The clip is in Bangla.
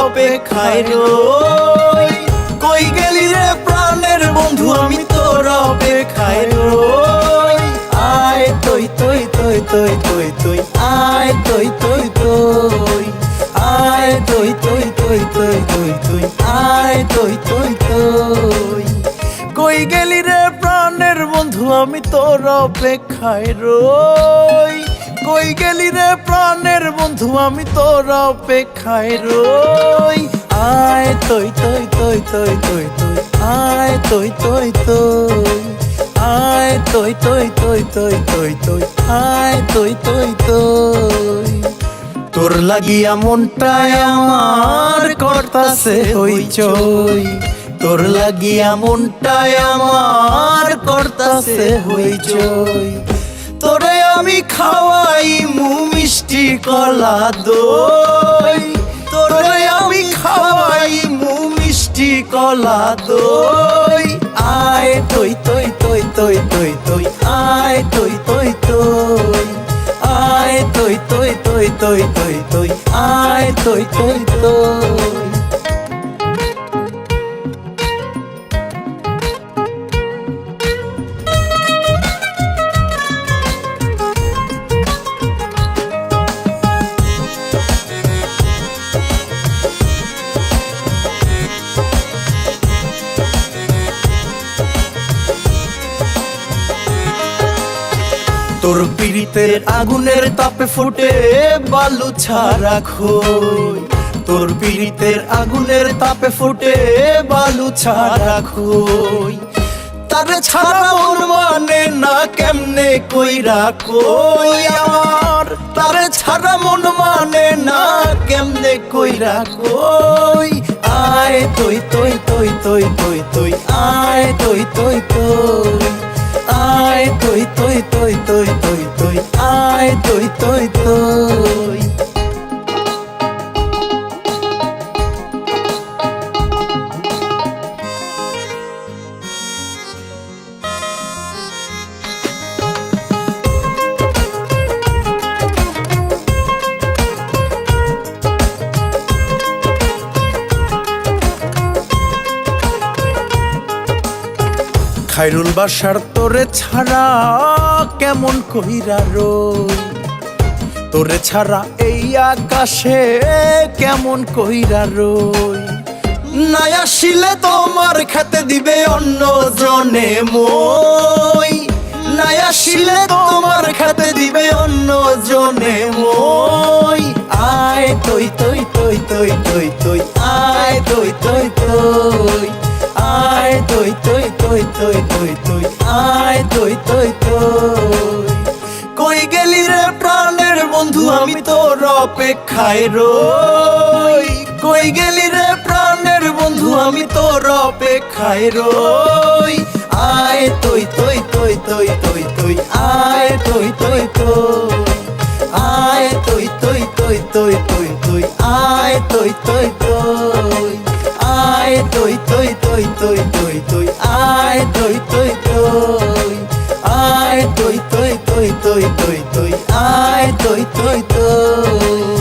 অপেক্ষায় রই কই গেলি রে প্রাণের বন্ধু আমি তোর অপেক্ষায় রই আয় তৈ তৈ তৈ তৈ তৈ তৈ আয় তৈ তৈ তৈ আয় তৈ তৈ তৈ তৈ তৈ তৈ আয় তৈ তৈ তৈ কই গেলি রে প্রাণের বন্ধু আমি তোর অপেক্ষায় রই কই গেলি রে প্রাণের বন্ধু আমি তোর অপেক্ষায় রই আয় তৈ তৈ তৈ তৈ তৈ তৈ আয় তৈ তৈ তৈ আয় তৈ তৈ তৈ তৈ তৈ তৈ আয় তৈ তৈ তৈ তোর লাগিয়া মনটায় আমার করতাছে হইচই তোর লাগিয়া মনটায় আমার করতাছে হইচই তোরে আমি খাওয়াই মু মিষ্টি কলা দই তোরে আমি খাওয়াই মু মিষ্টি কলা দই আয় তৈ তৈ তৈ তৈ তৈ তৈ আয় তৈ তৈ তৈ আয় তৈ তৈ তৈ তৈ তৈ তৈ আয় তৈ তৈ তৈ তোর পীড়িতের আগুনের তাপে ফুটে বালু ছাড়া খই। তোর পীড়িতের আগুনের তাপে ফুটে বালু ছাড়া খই। তারে ছাড়া মন মানে না কেমনে কইরা কই আমার? তারে ছাড়া মন মানে না কেমনে কইরা কই? আয় তৈ তৈ তৈ তৈ তৈ তৈ আয় তৈ তৈ তৈ আয় তৈ তৈ তৈ তৈ তৈ তৈ আয় তৈ তৈ তৈ। খাইরুল বাসার তোরে ছাড়া কেমন কইরা রই তোরে ছাড়া এই আকাশে কেমন কইরা রই? নাই আসিলে তোমার খেতে দিবে অন্য জনে মই। নাই আসিলে তোমার খেতে দিবে অন্য জনে মই। আয় তৈ তৈ তৈ তৈ তৈ তৈ, আয় তৈ তৈ তৈ। আয় তৈ তৈ তৈ তৈ তৈ তৈ আয় তৈ তৈ তৈ কই গেলি রে প্রাণের বন্ধু আমি তোর অপেক্ষায় রই কই গেলি রে প্রাণের বন্ধু আমি তোর অপেক্ষায় রই আয় তৈ তৈ তৈ তৈ তৈ তৈ আয় তৈ তৈ তৈ আয় তৈ তৈ তৈ তৈ তৈ তৈ আয় তৈ তৈ তৈ আয় তৈ তৈ তৈ তৈ তৈ তৈ আয় তৈ তৈ তৈ আয় তৈ তৈ তৈ তৈ তৈ তৈ আয় তৈ তৈ তৈ